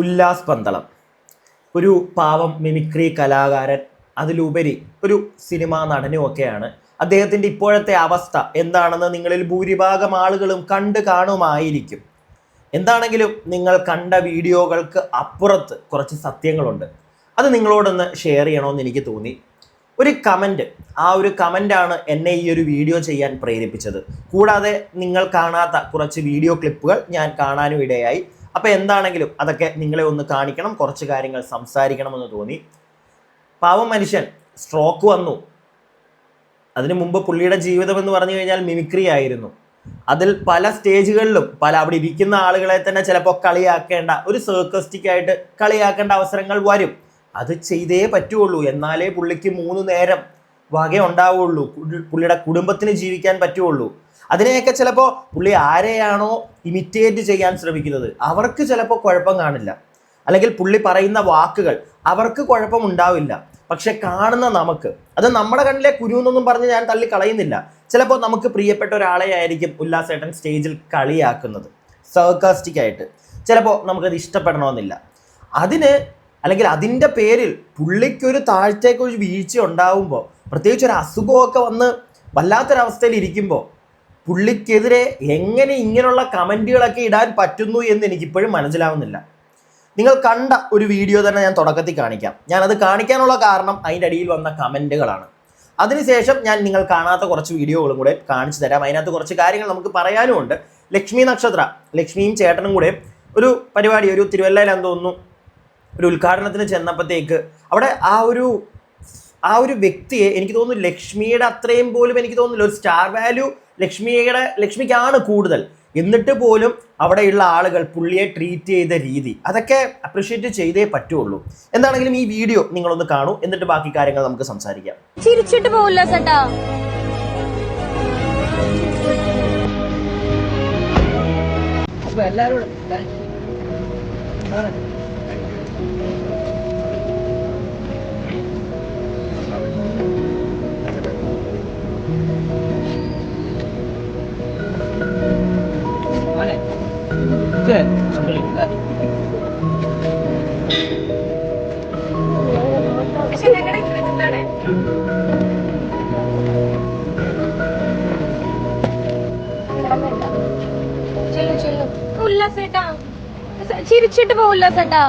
ഉല്ലാസ് പന്തളം. ഒരു പാവം മിമിക്രി കലാകാരൻ അതിലുപരി ഒരു സിനിമാ നടനും ഒക്കെയാണ്. അദ്ദേഹത്തിന്റെ ഇപ്പോഴത്തെ അവസ്ഥ എന്താണെന്ന് നിങ്ങളിൽ ഭൂരിഭാഗം ആളുകളും കണ്ട് കാണുമായിരിക്കും. എന്താണെങ്കിലും നിങ്ങൾ കണ്ട വീഡിയോകൾക്ക് അപ്പുറത്ത് കുറച്ച് സത്യങ്ങളുണ്ട്. അത് നിങ്ങളോടൊന്ന് ഷെയർ ചെയ്യണമെന്ന് എനിക്ക് തോന്നി. ഒരു കമന്റ് ആ ഒരു കമന്റാണ് എന്നെ ഈ ഒരു വീഡിയോ ചെയ്യാൻ പ്രേരിപ്പിച്ചത്. കൂടാതെ നിങ്ങൾ കാണാത്ത കുറച്ച് വീഡിയോ ക്ലിപ്പുകൾ ഞാൻ കാണാനും ഇടയായി. അപ്പോൾ എന്താണെങ്കിലും അതൊക്കെ നിങ്ങളെ ഒന്ന് കാണിക്കണം കുറച്ച് കാര്യങ്ങൾ സംസാരിക്കണമെന്ന് തോന്നി. പാവം മനുഷ്യൻ സ്ട്രോക്ക് വന്നു. അതിനു മുമ്പ് പുള്ളിയുടെ ജീവിതം എന്ന് പറഞ്ഞു കഴിഞ്ഞാൽ മിമിക്രി ആയിരുന്നു. അതിൽ പല സ്റ്റേജുകളിലും പല അവിടെ ഇരിക്കുന്ന ആളുകളെ തന്നെ ചിലപ്പോൾ കളിയാക്കേണ്ട ഒരു സർക്കസ്റ്റിക് ആയിട്ട് കളിയാക്കേണ്ട അവസരങ്ങൾ വരും. അത് ചെയ്തേ പറ്റുള്ളൂ. എന്നാലേ പുള്ളിക്ക് മൂന്ന് നേരം വക ഉണ്ടാവുള്ളൂ പുള്ളി- പുള്ളിയുടെ കുടുംബത്തിന് ജീവിക്കാൻ പറ്റുള്ളൂ. അതിനെയൊക്കെ ചിലപ്പോൾ പുള്ളി ആരെയാണോ ഇമിറ്റേറ്റ് ചെയ്യാൻ ശ്രമിക്കുന്നത്? അവർക്ക് ചിലപ്പോൾ കുഴപ്പം കാണില്ല. അല്ലെങ്കിൽ പുള്ളി പറയുന്ന വാക്കുകൾ അവർക്ക് കുഴപ്പമുണ്ടാവില്ല പക്ഷെ കാണുന്ന നമുക്ക്. അത് നമ്മുടെ കണ്ണിലെ കുരു എന്നൊന്നും പറഞ്ഞ് ഞാൻ തള്ളി കളയുന്നില്ല. ചിലപ്പോൾ നമുക്ക് പ്രിയപ്പെട്ട ഒരാളെ ആയിരിക്കും ഉല്ലാസേട്ടൻ സ്റ്റേജിൽ കളിയാക്കുന്നത്. സർക്കാസ്റ്റിക് ആയിട്ട് ചിലപ്പോൾ നമുക്കത് ഇഷ്ടപ്പെടണമെന്നില്ല. അതിന് അല്ലെങ്കിൽ അതിന്റെ പേരിൽ പുള്ളിക്കൊരു താഴ്ത്തേക്കൊരു വീഴ്ച ഉണ്ടാവുമ്പോൾ പ്രത്യേകിച്ച് ഒരു അസുഖമൊക്കെ വന്ന് വല്ലാത്തൊരവസ്ഥയിൽ ഇരിക്കുമ്പോൾ പുള്ളിക്കെതിരെ എങ്ങനെ ഇങ്ങനെയുള്ള കമന്റുകളൊക്കെ ഇടാൻ പറ്റുന്നു എന്ന് എനിക്കിപ്പോഴും മനസ്സിലാവുന്നില്ല. നിങ്ങൾ കണ്ട ഒരു വീഡിയോ തന്നെ ഞാൻ തുടക്കത്തിൽ കാണിക്കാം. ഞാനത് കാണിക്കാനുള്ള കാരണം അതിന്റെ അടിയിൽ വന്ന കമന്റുകളാണ് അതിനുശേഷം ഞാൻ നിങ്ങൾ കാണാത്ത കുറച്ച് വീഡിയോകളും കൂടെ കാണിച്ചു തരാം. അതിനകത്ത് കുറച്ച് കാര്യങ്ങൾ നമുക്ക് പറയാനുമുണ്ട് ലക്ഷ്മി നക്ഷത്ര ലക്ഷ്മിയും ചേട്ടനും കൂടെ ഒരു പരിപാടി ഒരു തിരുവല്ലയിലാന്ന് തോന്നുന്നു ഒരു ഉദ്ഘാടനത്തിന് ചെന്നപ്പോഴത്തേക്ക് അവിടെ ആ ഒരു ആ ഒരു വ്യക്തിയെ എനിക്ക് തോന്നുന്നു ലക്ഷ്മിയുടെ അത്രയും പോലും എനിക്ക് തോന്നുന്നില്ല. ഒരു സ്റ്റാർ വാല്യൂ ലക്ഷ്മിയുടെ ലക്ഷ്മിക്കാണ് കൂടുതൽ. എന്നിട്ട് പോലും അവിടെയുള്ള ആളുകൾ പുള്ളിയെ ട്രീറ്റ് ചെയ്ത രീതി അതൊക്കെ അപ്രിഷ്യേറ്റ് ചെയ്തേ പറ്റുള്ളൂ. എന്താണെങ്കിലും ഈ വീഡിയോ നിങ്ങളൊന്ന് കാണൂ എന്നിട്ട് ബാക്കി കാര്യങ്ങൾ നമുക്ക് സംസാരിക്കാം. ചിരിച്ചിട്ട് പോവില്ല ചേട്ടാ. എല്ലാരോടും ഉല്ലാസേട്ടാ. ചിരിച്ചിട്ട് പോവില്ല ചേട്ടാ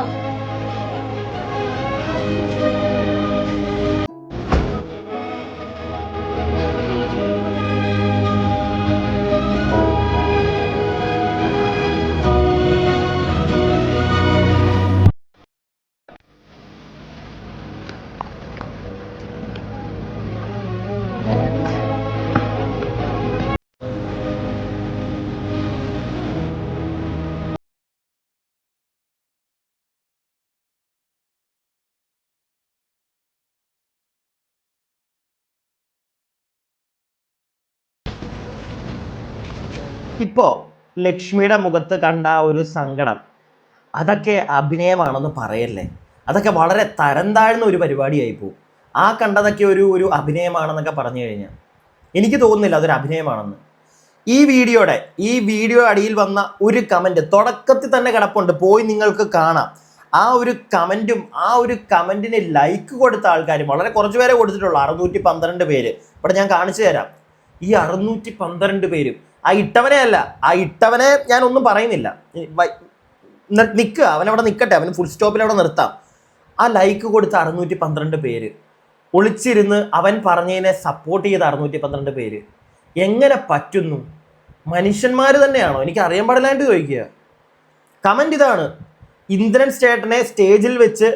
ഇപ്പോൾ ലക്ഷ്മിയുടെ മുഖത്ത് കണ്ട ഒരു സങ്കടം അതൊക്കെ അഭിനയമാണെന്ന് പറയല്ലേ? അതൊക്കെ വളരെ തരം താഴ്ന്ന ഒരു പരിപാടിയായി പോകും ആ കണ്ടതൊക്കെ ഒരു ഒരു അഭിനയമാണെന്നൊക്കെ പറഞ്ഞു കഴിഞ്ഞാൽ എനിക്ക് തോന്നുന്നില്ല അതൊരു അഭിനയമാണെന്ന്. ഈ വീഡിയോയുടെ ഈ വീഡിയോ അടിയിൽ വന്ന ഒരു കമന്റ് തുടക്കത്തിൽ തന്നെ കിടപ്പുണ്ട്. പോയി നിങ്ങൾക്ക് കാണാം. ആ ഒരു കമന്റും ആ ഒരു കമന്റിന് ലൈക്ക് കൊടുത്ത ആൾക്കാരും വളരെ കുറച്ച് പേരെ കൊടുത്തിട്ടുള്ളൂ അറുന്നൂറ്റി പന്ത്രണ്ട് പേര്. ഇവിടെ ഞാൻ കാണിച്ചു തരാം. ഈ അറുന്നൂറ്റി പന്ത്രണ്ട് പേരും ആ ഇട്ടവനെ അല്ല ആ ഇട്ടവനെ ഞാൻ ഒന്നും പറയുന്നില്ല. നിൽക്കുക അവനവിടെ നിൽക്കട്ടെ അവന് ഫുൾ സ്റ്റോപ്പിൽ അവിടെ നിർത്താം. ആ ലൈക്ക് കൊടുത്ത അറുന്നൂറ്റി പന്ത്രണ്ട് പേര്. ഒളിച്ചിരുന്ന് അവൻ പറഞ്ഞതിനെ സപ്പോർട്ട് ചെയ്ത അറുന്നൂറ്റി പന്ത്രണ്ട് പേര്. എങ്ങനെ പറ്റുന്നു? മനുഷ്യന്മാർ തന്നെയാണോ? എനിക്ക് അറിയാൻ പാടില്ലാണ്ട് ചോദിക്കുക. കമന്റ് ഇതാണ്. ഇന്ദ്രൻ സ്റ്റേട്ടനെ സ്റ്റേജിൽ വെച്ച്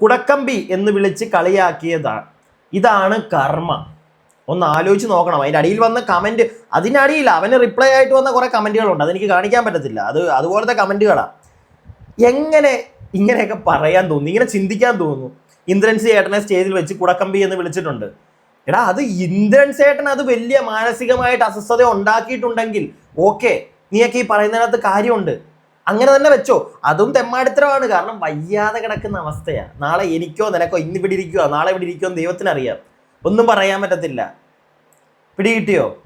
കുടക്കമ്പി എന്ന് വിളിച്ച് കളിയാക്കിയതാണ് ഇതാണ് കർമ്മ. ഒന്ന് ആലോചിച്ച് നോക്കണം. അതിന്റെ അടിയിൽ വന്ന കമന്റ് അതിനടിയിൽ അവന് റിപ്ലൈ ആയിട്ട് വന്ന കുറേ കമന്റുകളുണ്ട് അതെനിക്ക് കാണിക്കാൻ പറ്റത്തില്ല. അത് അതുപോലത്തെ കമന്റുകളാണ് എങ്ങനെ ഇങ്ങനെയൊക്കെ പറയാൻ തോന്നുന്നു? ഇങ്ങനെ ചിന്തിക്കാൻ തോന്നുന്നു? ഇന്ദ്രൻസ് ചേട്ടനെ സ്റ്റേജിൽ വെച്ച് കുടക്കമ്പി എന്ന് വിളിച്ചിട്ടുണ്ട്. എടാ അത് ഇന്ദ്രൻസ് ഏട്ടൻ അത് വലിയ മാനസികമായിട്ട് അസ്വസ്ഥത ഉണ്ടാക്കിയിട്ടുണ്ടെങ്കിൽ ഓക്കെ നീയൊക്കെ ഈ പറയുന്നതിനകത്ത് കാര്യമുണ്ട്. അങ്ങനെ തന്നെ വെച്ചോ. അതും തെമ്മാടിത്തരമാണ്. കാരണം വയ്യാതെ കിടക്കുന്ന അവസ്ഥയാണ് നാളെ എനിക്കോ നിനക്കോ ഇന്ന് ഇവിടെ ഇരിക്കുക നാളെ ഇവിടെ ഇരിക്കുമോ ദൈവത്തിനറിയാം. ഒന്നും പറയാൻ പറ്റത്തില്ല. പിടികിട്ടിയോ?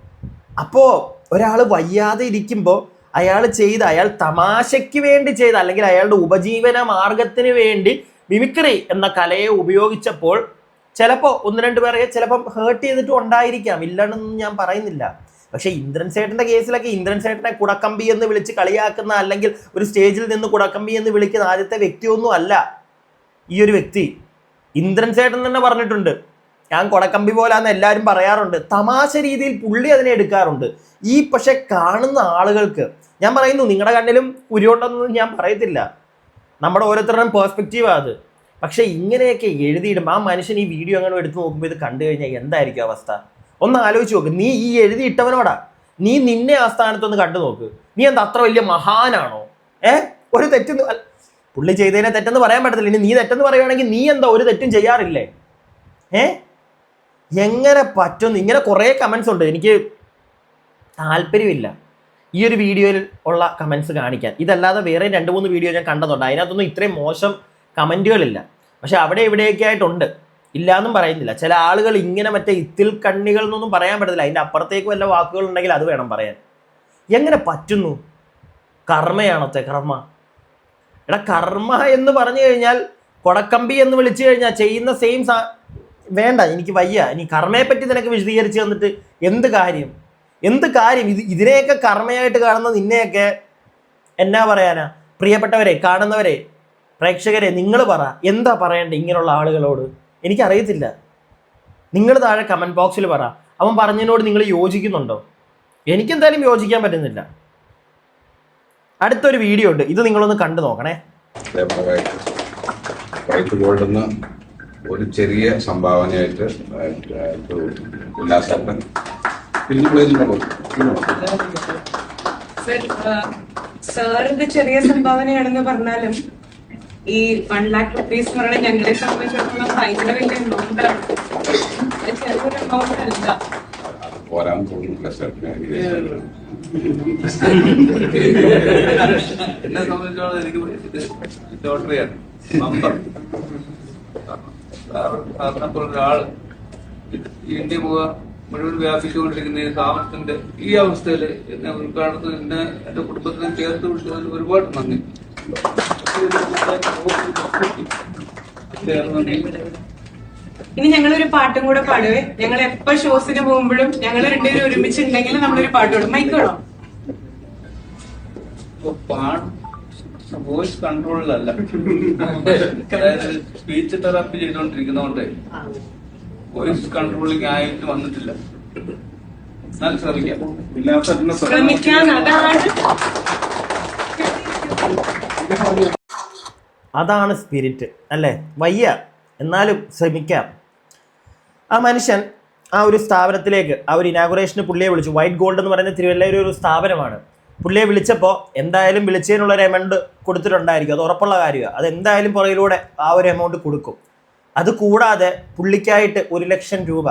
അപ്പോ ഒരാൾ വയ്യാതെ ഇരിക്കുമ്പോൾ അയാൾ ചെയ്ത് അയാൾ തമാശയ്ക്ക് വേണ്ടി ചെയ്ത് അല്ലെങ്കിൽ അയാളുടെ ഉപജീവന മാർഗത്തിന് വേണ്ടി മിമിക്രി എന്ന കലയെ ഉപയോഗിച്ചപ്പോൾ ചിലപ്പോൾ ഒന്ന് രണ്ട് പേരെ ചിലപ്പം ഹേർട്ട് ചെയ്തിട്ടും ഉണ്ടായിരിക്കാം. ഇല്ലെന്നൊന്നും ഞാൻ പറയുന്നില്ല. പക്ഷേ ഇന്ദ്രൻ സേട്ടന്റെ കേസിലൊക്കെ ഇന്ദ്രൻ സേട്ടനെ കുടക്കമ്പി എന്ന് വിളിച്ച് കളിയാക്കുന്ന അല്ലെങ്കിൽ ഒരു സ്റ്റേജിൽ നിന്ന് കുടക്കമ്പി എന്ന് വിളിക്കുന്ന ആദ്യത്തെ വ്യക്തിയൊന്നും അല്ല. ഈ ഒരു വ്യക്തി ഇന്ദ്രൻ സേട്ടൻ തന്നെ പറഞ്ഞിട്ടുണ്ട്. ഞാൻ കൊടക്കമ്പി പോലാന്ന് എല്ലാവരും പറയാറുണ്ട്. തമാശ രീതിയിൽ പുള്ളി അതിനെ എടുക്കാറുണ്ട്. ഈ പക്ഷെ കാണുന്ന ആളുകൾക്ക് ഞാൻ പറയുന്നു നിങ്ങളുടെ കണ്ണിലും ഉരുണ്ടെന്നൊന്നും ഞാൻ പറയത്തില്ല. നമ്മുടെ ഓരോരുത്തരുടെയും പേഴ്സ്പെക്റ്റീവ് അത്. പക്ഷെ ഇങ്ങനെയൊക്കെ എഴുതിയിടുമ്പോൾ ആ മനുഷ്യൻ ഈ വീഡിയോ അങ്ങനെ എടുത്ത് നോക്കുമ്പോൾ ഇത് കണ്ടു കഴിഞ്ഞാൽ എന്തായിരിക്കും അവസ്ഥ? ഒന്ന് ആലോചിച്ച് നോക്ക്. നീ ഈ എഴുതിയിട്ടവനോടാ? നീ നിന്നെ ആ സ്ഥാനത്തൊന്ന് കണ്ടു നോക്ക്. നീ എന്താ അത്ര വലിയ മഹാനാണോ? ഏ? ഒരു തെറ്റെന്ന് പുള്ളി ചെയ്തതിനെ തെറ്റെന്ന് പറയാൻ പറ്റത്തില്ല. ഇനി നീ തെറ്റെന്ന് പറയുകയാണെങ്കിൽ നീ എന്താ ഒരു തെറ്റും ചെയ്യാറില്ലേ? ഏ? എങ്ങനെ പറ്റുന്നു ഇങ്ങനെ കുറേ കമൻസ് ഉണ്ട്. എനിക്ക് താല്പര്യമില്ല ഈ ഒരു വീഡിയോയിൽ ഉള്ള കമൻസ് കാണിക്കാൻ. ഇതല്ലാതെ വേറെ രണ്ട് മൂന്ന് വീഡിയോ ഞാൻ കണ്ടതുണ്ട്. അതിനകത്തൊന്നും ഇത്രയും മോശം കമന്റുകളില്ല പക്ഷെ അവിടെ ഇവിടെയൊക്കെ ആയിട്ടുണ്ട് ഇല്ലാന്നും പറയുന്നില്ല. ചില ആളുകൾ ഇങ്ങനെ മറ്റേ ഇത്തിൽ കണ്ണികൾ എന്നൊന്നും പറയാൻ പറ്റത്തില്ല. അതിന്റെ അപ്പുറത്തേക്ക് വല്ല വാക്കുകൾ ഉണ്ടെങ്കിൽ അത് വേണം പറയാൻ. എങ്ങനെ പറ്റുന്നു? കർമ്മയാണത്തെ കർമ്മ. എടാ കർമ്മ എന്ന് പറഞ്ഞു കഴിഞ്ഞാൽ കൊടക്കമ്പി എന്ന് വിളിച്ചു കഴിഞ്ഞാൽ ചെയ്യുന്ന സെയിം വേണ്ട എനിക്ക് വയ്യ. ഇനി കർമ്മയെ പറ്റി നിനക്ക് വിശദീകരിച്ച് തന്നിട്ട് എന്ത് കാര്യം? എന്ത് കാര്യം? ഇത് ഇതിനെയൊക്കെ കർമ്മയായിട്ട് കാണുന്ന നിന്നെയൊക്കെ എന്നാ പറയാനാ? പ്രിയപ്പെട്ടവരെ കാണുന്നവരെ പ്രേക്ഷകരെ നിങ്ങൾ പറ. എന്താ പറയണ്ടേ ഇങ്ങനെയുള്ള ആളുകളോട്? എനിക്കറിയത്തില്ല. നിങ്ങൾ താഴെ കമന്റ് ബോക്സിൽ പറ. അവൻ പറഞ്ഞതിനോട് നിങ്ങൾ യോജിക്കുന്നുണ്ടോ? എനിക്കെന്തായാലും യോജിക്കാൻ പറ്റുന്നില്ല. അടുത്തൊരു വീഡിയോ ഉണ്ട്. ഇത് നിങ്ങളൊന്ന് കണ്ടു നോക്കണേ. ഒരു ചെറിയ സംഭാവനയായിട്ട് ഉല്ലാസേട്ടൻ സാറിന്റെ ചെറിയ സംഭാവനയാണെന്ന് പറഞ്ഞാലും ഈ വൺ ലാക്ക് റുപ്പീസ് എന്ന് പറയുന്നത് ഞങ്ങളെ സംബന്ധിച്ചിടത്തോളം ഭയങ്കര വലിയ എമൗണ്ട് ആണ്. ചെറിയൊരു എമൗണ്ട് അല്ല. പോരാൻ തോന്നുന്നില്ല എന്നെ സംബന്ധിച്ചോളം എനിക്ക് ലോട്ടറിയാണ് നമ്പർ സാറിനെ ഈ ഇന്ത്യ മുഖ മുഴുവൻ വ്യാപിച്ചുകൊണ്ടിരിക്കുന്ന ഈ സ്ഥാപനത്തിന്റെ ഈ അവസ്ഥയിൽ എന്നെ ഉദ്ഘാടനത്തിന് എന്നെ എന്റെ കുടുംബത്തിനെ ചേർത്ത് വിട്ടതിന് ഒരുപാട് നന്ദി. ഇനി ഞങ്ങളൊരു പാട്ടും കൂടെ പാടുവേ. ഞങ്ങൾ എപ്പോ ഷോസിന് പോകുമ്പോഴും ഞങ്ങൾ രണ്ടുപേരും ഒരുമിച്ചുണ്ടെങ്കിൽ നമ്മളൊരു പാട്ട് പാടും. മൈക്കോളാം പാട് വോയിസ് കൺട്രോളിലല്ല അതായത് സ്പീച്ച് തെറാപ്പി ചെയ്തുകൊണ്ടിരിക്കുന്നതുകൊണ്ട് വോയിസ് കൺട്രോളിങ് ആയിട്ട് വന്നിട്ടില്ല. എന്നാൽ ശ്രമിക്കാം. അതാണ്. അതാണ് സ്പിരിറ്റ് അല്ലേ? വയ്യ. എന്നാലും ശ്രമിക്കാം. ആ മനുഷ്യൻ ആ ഒരു സ്ഥാപനത്തിലേക്ക് ആ ഒരു ഇനാഗുറേഷന് പുള്ളിയെ വിളിച്ചു. വൈറ്റ് ഗോൾഡ് എന്ന് പറയുന്ന തിരുവല്ലയിൽ ഒരു സ്ഥാപനമാണ്. പുള്ളിയെ വിളിച്ചപ്പോൾ എന്തായാലും വിളിച്ചതിനുള്ള ഒരു എമൗണ്ട് കൊടുത്തിട്ടുണ്ടായിരിക്കും. അത് ഉറപ്പുള്ള കാര്യമാണ് അത് എന്തായാലും പുറകിലൂടെ ആ ഒരു എമൗണ്ട് കൊടുക്കും. അത് കൂടാതെ പുള്ളിക്കായിട്ട് ഒരു ലക്ഷം രൂപ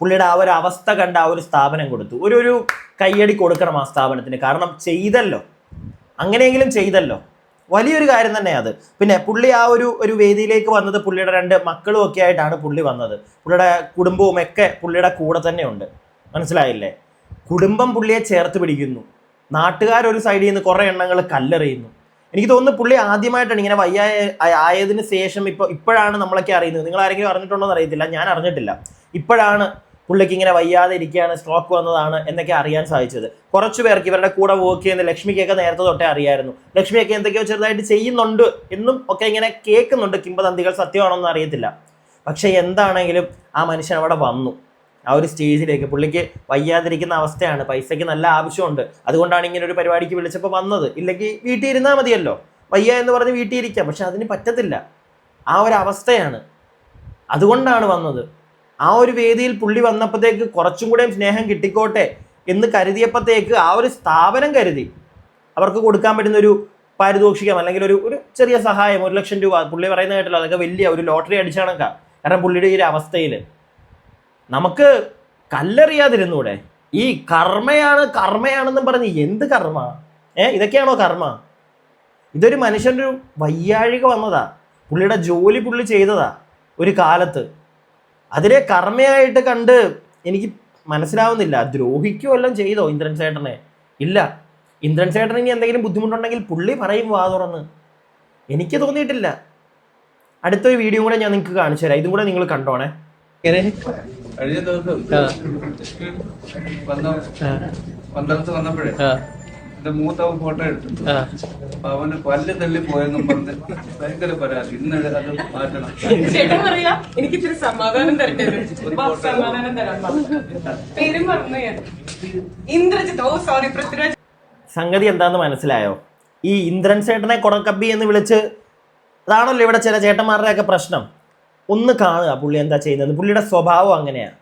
പുള്ളിയുടെ ആ ഒരു അവസ്ഥ കണ്ട ആ ഒരു സ്ഥാപനം കൊടുത്തു. ഒരു ഒരു കയ്യടി കൊടുക്കണം ആ സ്ഥാപനത്തിന്. കാരണം ചെയ്തല്ലോ. അങ്ങനെയെങ്കിലും ചെയ്തല്ലോ. വലിയൊരു കാര്യം തന്നെ അത്. പിന്നെ പുള്ളി ആ ഒരു ഒരു വേദിയിലേക്ക് വന്നത് പുള്ളിയുടെ രണ്ട് മക്കളും ഒക്കെ ആയിട്ടാണ് പുള്ളി വന്നത്. പുള്ളിയുടെ കുടുംബവും ഒക്കെ പുള്ളിയുടെ കൂടെ തന്നെയുണ്ട് മനസ്സിലായില്ലേ? കുടുംബം പുള്ളിയെ ചേർത്ത് പിടിക്കുന്നു. നാട്ടുകാർ ഒരു സൈഡിൽ നിന്ന് കുറേ എണ്ണങ്ങൾ കല്ലെറിയുന്നു. എനിക്ക് തോന്നുന്നു പുള്ളി ആദ്യമായിട്ടാണ് ഇങ്ങനെ വയ്യായ ആയ- ആയതിന് ശേഷം ഇപ്പോൾ ഇപ്പോഴാണ് നമ്മളൊക്കെ അറിയുന്നത്. നിങ്ങൾ ആരെങ്കിലും അറിഞ്ഞിട്ടുണ്ടോ എന്ന് അറിയത്തില്ല. ഞാൻ അറിഞ്ഞിട്ടില്ല. ഇപ്പോഴാണ് പുള്ളിക്ക് ഇങ്ങനെ വയ്യാതെ ഇരിക്കുകയാണ് സ്ട്രോക്ക് വന്നതാണ് എന്നൊക്കെ അറിയാൻ സാധിച്ചത്. കുറച്ചു പേർക്ക് ഇവരുടെ കൂടെ വർക്ക് ചെയ്യുന്ന ലക്ഷ്മിക്കൊക്കെ നേരത്തെ തൊട്ടേ അറിയായിരുന്നു. ലക്ഷ്മിയൊക്കെ എന്തൊക്കെയോ ചെറുതായിട്ട് ചെയ്യുന്നുണ്ട് എന്നും ഒക്കെ ഇങ്ങനെ കേൾക്കുന്നുണ്ട്. കിംബദന്തികൾ സത്യമാണോന്ന് അറിയത്തില്ല. പക്ഷേ എന്താണെങ്കിലും ആ മനുഷ്യൻ അവിടെ വന്നു. ആ ഒരു സ്റ്റേജിലേക്ക് പുള്ളിക്ക് വയ്യാതിരിക്കുന്ന അവസ്ഥയാണ്. പൈസയ്ക്ക് നല്ല ആവശ്യമുണ്ട്. അതുകൊണ്ടാണ് ഇങ്ങനെ ഒരു പരിപാടിക്ക് വിളിച്ചപ്പോൾ വന്നത്. ഇല്ലെങ്കിൽ വീട്ടിൽ ഇരുന്നാൽ മതിയല്ലോ. വയ്യ എന്ന് പറഞ്ഞ് വീട്ടിൽ ഇരിക്കാം പക്ഷെ അതിന് പറ്റത്തില്ല. ആ ഒരു അവസ്ഥയാണ്. അതുകൊണ്ടാണ് വന്നത്. ആ ഒരു വേദിയിൽ പുള്ളി വന്നപ്പോഴത്തേക്ക് കുറച്ചും കൂടെ സ്നേഹം കിട്ടിക്കോട്ടെ എന്ന് കരുതിയപ്പോഴത്തേക്ക് ആ ഒരു സ്ഥാപനം കരുതി. അവർക്ക് കൊടുക്കാൻ പറ്റുന്ന ഒരു പാരിതോഷികം അല്ലെങ്കിൽ ഒരു ഒരു ചെറിയ സഹായം ഒരു ലക്ഷം രൂപ. പുള്ളി പറയുന്ന കേട്ടല്ലോ അതൊക്കെ വലിയ ഒരു ലോട്ടറി അടിച്ചാണൊക്കെ. കാരണം പുള്ളിയുടെ ഈ ഒരു അവസ്ഥയിൽ നമുക്ക് കല്ലെറിയാതിരുന്നൂടെ? ഈ കർമ്മയാണ് കർമ്മയാണെന്നും പറഞ്ഞ് എന്ത് കർമ്മ? ഏ ഇതൊക്കെയാണോ കർമ്മ? ഇതൊരു മനുഷ്യന്റെ ഒരു വയ്യാഴിക വന്നതാ. പുള്ളിയുടെ ജോലി പുള്ളി ചെയ്തതാ ഒരു കാലത്ത്. അതിനെ കർമ്മയായിട്ട് കണ്ട് എനിക്ക് മനസ്സിലാവുന്നില്ല. ദ്രോഹിക്കുകയോ എല്ലാം ചെയ്തോ ഇന്ദ്രൻ ചേട്ടനെ ഇല്ല. ഇന്ദ്രൻ ചേട്ടന് ഇനി എന്തെങ്കിലും ബുദ്ധിമുട്ടുണ്ടെങ്കിൽ പുള്ളി പറയും വാ തുറന്ന്. എനിക്ക് തോന്നിയിട്ടില്ല. അടുത്തൊരു വീഡിയോ കൂടെ ഞാൻ നിങ്ങൾക്ക് കാണിച്ചു തരാം. ഇതും കൂടെ നിങ്ങൾ കണ്ടോണേ. കഴിഞ്ഞ ദിവസം വന്ന പന്തളത്ത് വന്നപ്പോഴേ എന്റെ മൂത്തവൻ ഫോട്ടോ എടുത്തു. അപ്പൊ അവന് പല്ല് തള്ളി പോയെന്നും പറഞ്ഞ് ഭയങ്കര പരാതി. ഇന്ന് അത് മാറ്റണം. ചേട്ടൻ പറയാ എനിക്ക് ഇത്തിരി സമാധാനം തരട്ടെ സമാധാനം തരാം. പേരും മറന്നു ഞാൻ. Indrajith oh sorry Prithviraj. സംഗതി എന്താന്ന് മനസ്സിലായോ? ഈ ഇന്ദ്രൻ ചേട്ടനെ കൊടക്കബി എന്ന് വിളിച്ച് അതാണല്ലോ ഇവിടെ ചില ചേട്ടന്മാരുടെയൊക്കെ പ്രശ്നം. ഒന്ന് കാണുക പുള്ളി എന്താ ചെയ്യുന്നത്. പുള്ളിയുടെ സ്വഭാവം അങ്ങനെയാണ്.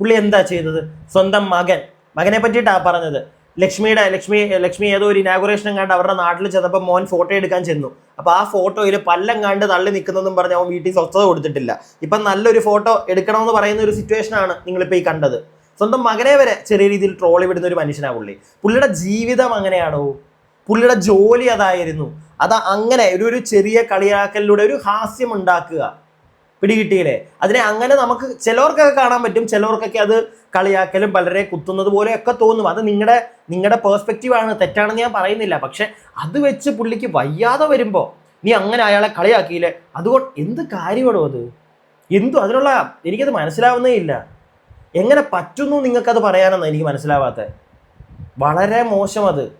പുള്ളി എന്താ ചെയ്തത്? സ്വന്തം മകൻ. മകനെ പറ്റിയിട്ടാണ് പറഞ്ഞത്. ലക്ഷ്മിയുടെ ലക്ഷ്മി ലക്ഷ്മി ഏതോ ഒരു ഇനാഗുറേഷനും കണ്ട് അവരുടെ നാട്ടിൽ ചെന്നപ്പോൾ മോൻ ഫോട്ടോ എടുക്കാൻ ചെന്നു. അപ്പോൾ ആ ഫോട്ടോയിൽ പല്ലം കണ്ട് തള്ളി നിൽക്കുന്നതും പറഞ്ഞ് അവൻ വീട്ടിൽ സ്വസ്ഥത കൊടുത്തിട്ടില്ല. ഇപ്പം നല്ലൊരു ഫോട്ടോ എടുക്കണമെന്ന് പറയുന്ന ഒരു സിറ്റുവേഷനാണ് നിങ്ങളിപ്പോൾ ഈ കണ്ടത്. സ്വന്തം മകനെ വരെ ചെറിയ രീതിയിൽ ട്രോളി വിടുന്ന ഒരു മനുഷ്യനാണ് പുള്ളി. പുള്ളിയുടെ ജീവിതം അങ്ങനെയാണോ? പുള്ളിയുടെ ജോലി അതായിരുന്നു. അത് അങ്ങനെ ഒരു ഒരു ചെറിയ കളിയാക്കലിലൂടെ ഒരു ഹാസ്യം ഉണ്ടാക്കുക. പിടികിട്ടിയില്ലേ? അതിനെ അങ്ങനെ നമുക്ക് ചിലവർക്കൊക്കെ കാണാൻ പറ്റും. ചിലവർക്കൊക്കെ അത് കളിയാക്കലും പലരെ കുത്തുന്നത് പോലെയൊക്കെ തോന്നും. അത് നിങ്ങളുടെ നിങ്ങളുടെ പേഴ്സ്പെക്റ്റീവ് ആണ്. തെറ്റാണെന്ന് ഞാൻ പറയുന്നില്ല. പക്ഷെ അത് വെച്ച് പുള്ളിക്ക് വയ്യാതെ വരുമ്പോൾ നീ അങ്ങനെ അയാളെ കളിയാക്കിയില്ലേ? അതുകൊണ്ട് എന്ത് കാര്യമാണോ അത്? എന്തു അതിനുള്ള എനിക്കത് മനസ്സിലാവുന്നേ ഇല്ല. എങ്ങനെ പറ്റുന്നു നിങ്ങൾക്കത് പറയാനെന്ന് എനിക്ക് മനസ്സിലാവാത്തത് വളരെ മോശം അത്.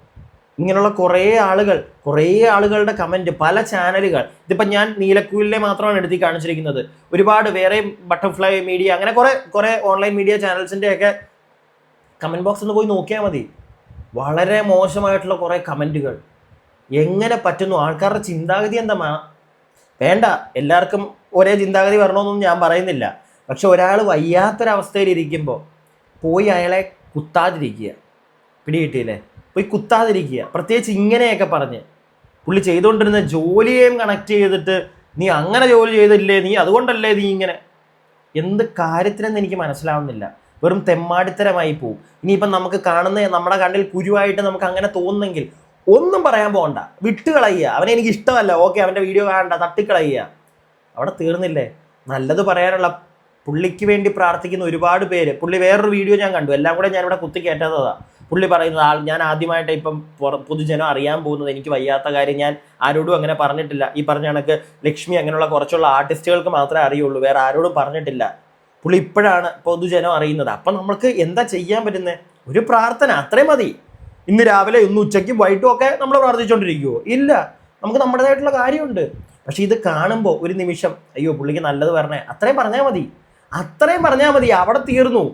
ഇങ്ങനെയുള്ള കുറേ ആളുകൾ കുറേ ആളുകളുടെ കമന്റ് പല ചാനലുകൾ ഇതിപ്പോൾ ഞാൻ നീലക്കൂലിനെ മാത്രമാണ് എടുത്തി കാണിച്ചിരിക്കുന്നത്. ഒരുപാട് വേറെ ബട്ടർഫ്ലൈ മീഡിയ അങ്ങനെ കുറേ കുറേ ഓൺലൈൻ മീഡിയ ചാനൽസിന്റെ ഒക്കെ കമന്റ് ബോക്സ് ഒന്ന് പോയി നോക്കിയാൽ മതി. വളരെ മോശമായിട്ടുള്ള കുറേ കമന്റുകൾ എങ്ങനെ പറ്റുന്നു? ആൾക്കാരുടെ ചിന്താഗതി എന്താ വേണ്ട എല്ലാവർക്കും ഒരേ ചിന്താഗതി വരണമെന്നൊന്നും ഞാൻ പറയുന്നില്ല. പക്ഷെ ഒരാൾ വയ്യാത്തൊരവസ്ഥയിലിരിക്കുമ്പോൾ പോയി അയാളെ കുത്താതിരിക്കുക. പിടികിട്ടിയില്ലേ? പോയി കുത്താതിരിക്കുക. പ്രത്യേകിച്ച് ഇങ്ങനെയൊക്കെ പറഞ്ഞ്. പുള്ളി ചെയ്തുകൊണ്ടിരുന്ന ജോലിയെയും കണക്ട് ചെയ്തിട്ട് നീ അങ്ങനെ ജോലി ചെയ്തില്ലേ? നീ അതുകൊണ്ടല്ലേ നീ ഇങ്ങനെ? എന്ത് കാര്യത്തിനെന്ന് എനിക്ക് മനസ്സിലാവുന്നില്ല. വെറും തെമ്മാടിത്തരമായി പോവും. ഇനിയിപ്പം നമുക്ക് കാണുന്ന നമ്മുടെ കണ്ണിൽ കുരുവായിട്ട് നമുക്ക് അങ്ങനെ തോന്നുന്നെങ്കിൽ ഒന്നും പറയാൻ പോകണ്ട. വിട്ടുകളയുക. അവനെ എനിക്ക് ഇഷ്ടമല്ല. ഓക്കെ അവന്റെ വീഡിയോ കാണണ്ട. തട്ടിക്കളയുക. അവിടെ തീർന്നില്ലേ? നല്ലത് പറയാനുള്ള പുള്ളിക്ക് വേണ്ടി പ്രാർത്ഥിക്കുന്ന ഒരുപാട് പേര്. പുള്ളി വേറൊരു വീഡിയോ ഞാൻ കണ്ടു. എല്ലാം കൂടെ ഞാൻ ഇവിടെ കുത്തി കയറ്റാത്തതാ പുള്ളി പറയുന്നത് ആൾ ഞാൻ ആദ്യമായിട്ട് ഇപ്പം പൊതുജനം അറിയാൻ പോകുന്നത് എനിക്ക് വയ്യാത്ത കാര്യം ഞാൻ ആരോടും അങ്ങനെ പറഞ്ഞിട്ടില്ല. ഈ പറഞ്ഞ കണക്ക് ലക്ഷ്മി അങ്ങനെയുള്ള കുറച്ചുള്ള ആർട്ടിസ്റ്റുകൾക്ക് മാത്രമേ അറിയുള്ളൂ വേറെ ആരോടും പറഞ്ഞിട്ടില്ല. പുള്ളി ഇപ്പോഴാണ് പൊതുജനം അറിയുന്നത്. അപ്പം നമ്മൾക്ക് എന്താ ചെയ്യാൻ പറ്റുന്നത് ഒരു പ്രാർത്ഥന അത്രയും മതി. ഇന്ന് രാവിലെ ഇന്ന് ഉച്ചയ്ക്കും വൈകിട്ടും ഒക്കെ നമ്മൾ പ്രാർത്ഥിച്ചുകൊണ്ടിരിക്കുമോ ഇല്ല. നമുക്ക് നമ്മുടേതായിട്ടുള്ള കാര്യമുണ്ട്. പക്ഷെ ഇത് കാണുമ്പോൾ ഒരു നിമിഷം അയ്യോ പുള്ളിക്ക് നല്ലത് പറഞ്ഞേ അത്രയും പറഞ്ഞാൽ മതി. അത്രയും പറഞ്ഞാൽ മതി അവിടെ തീർന്നു.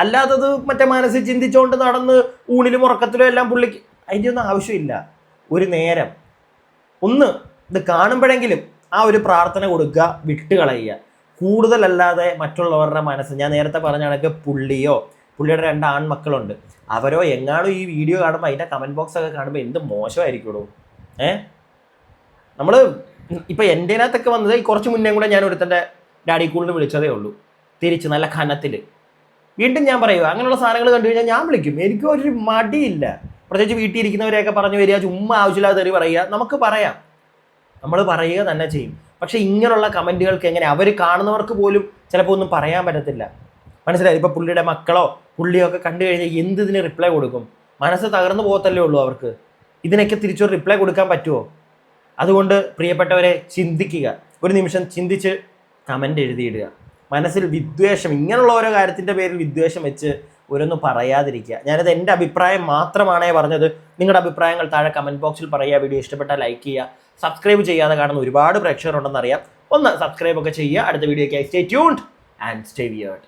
അല്ലാത്തത് മറ്റേ മനസ്സിൽ ചിന്തിച്ചുകൊണ്ട് നടന്ന് ഊണിലും ഉറക്കത്തിലും എല്ലാം പുള്ളിക്ക് അതിന്റെ ഒന്നും ആവശ്യമില്ല. ഒരു നേരം. ഒന്ന് ഇത് കാണുമ്പോഴെങ്കിലും ആ ഒരു പ്രാർത്ഥന കൊടുക്കുക വിട്ടുകളയുക. കൂടുതലല്ലാതെ മറ്റുള്ളവരുടെ മനസ്സ്. ഞാൻ നേരത്തെ പറഞ്ഞ കണക്ക് പുള്ളിയോ പുള്ളിയുടെ രണ്ട് ആൺമക്കളുണ്ട്. അവരോ എങ്ങാണോ ഈ വീഡിയോ കാണുമ്പോൾ അതിന്റെ കമന്റ് ബോക്സ് ഒക്കെ കാണുമ്പോൾ എന്ത് മോശമായിരിക്കുള്ളൂ ഏ? നമ്മൾ ഇപ്പം എന്റെ അതിനകത്തൊക്കെ വന്നത് കുറച്ച് മുന്നേ കൂടെ ഞാൻ ഒരുത്തന്റെ ഡാഡി കൂളിന് വിളിച്ചതേ ഉള്ളൂ. തിരിച്ച് നല്ല ഖനത്തിൽ വീണ്ടും ഞാൻ പറയുക അങ്ങനെയുള്ള സാധനങ്ങൾ കണ്ടു കഴിഞ്ഞാൽ ഞാൻ വിളിക്കും. എനിക്ക് ഒരു മടിയില്ല. പ്രത്യേകിച്ച് വീട്ടിൽ ഇരിക്കുന്നവരെയൊക്കെ പറഞ്ഞു വരിക ചുമ്മാ ആവശ്യമില്ലാതെ തെറി പറയുക നമുക്ക് പറയാം. നമ്മൾ പറയുക തന്നെ ചെയ്യും. പക്ഷെ ഇങ്ങനെയുള്ള കമന്റുകൾക്ക് എങ്ങനെ? അവർ കാണുന്നവർക്ക് പോലും ചിലപ്പോൾ ഒന്നും പറയാൻ പറ്റത്തില്ല. മനസ്സിലായി? ഇപ്പോൾ പുള്ളിയുടെ മക്കളോ പുള്ളിയോ ഒക്കെ കണ്ടു കഴിഞ്ഞാൽ എന്ത് ഇതിന് റിപ്ലൈ കൊടുക്കും? മനസ്സ് തകർന്നു പോകത്തല്ലേ ഉള്ളൂ അവർക്ക്. ഇതിനൊക്കെ തിരിച്ചൊരു റിപ്ലൈ കൊടുക്കാൻ പറ്റുമോ അതുകൊണ്ട് പ്രിയപ്പെട്ടവരെ ചിന്തിക്കുക. ഒരു നിമിഷം ചിന്തിച്ച് കമന്റ് എഴുതിയിടുക. മനസ്സിൽ വിദ്വേഷം ഇങ്ങനെയുള്ള ഓരോ കാര്യത്തിന്റെ പേരിൽ വിദ്വേഷം വെച്ച് ഓരോന്നും പറയാതിരിക്കുക. ഞാനത് എന്റെ അഭിപ്രായം മാത്രമാണേ പറഞ്ഞത്. നിങ്ങളുടെ അഭിപ്രായങ്ങൾ താഴെ കമന്റ് ബോക്സിൽ പറയുക. വീഡിയോ ഇഷ്ടപ്പെട്ടാൽ ലൈക്ക് ചെയ്യുക. സബ്സ്ക്രൈബ് ചെയ്യാതെ കാണുന്ന ഒരുപാട് പ്രേക്ഷകരുണ്ടെന്ന് അറിയാം. ഒന്ന് സബ്സ്ക്രൈബ് ഒക്കെ ചെയ്യുക. അടുത്ത വീഡിയോയ്ക്കായി stay tuned and stay weird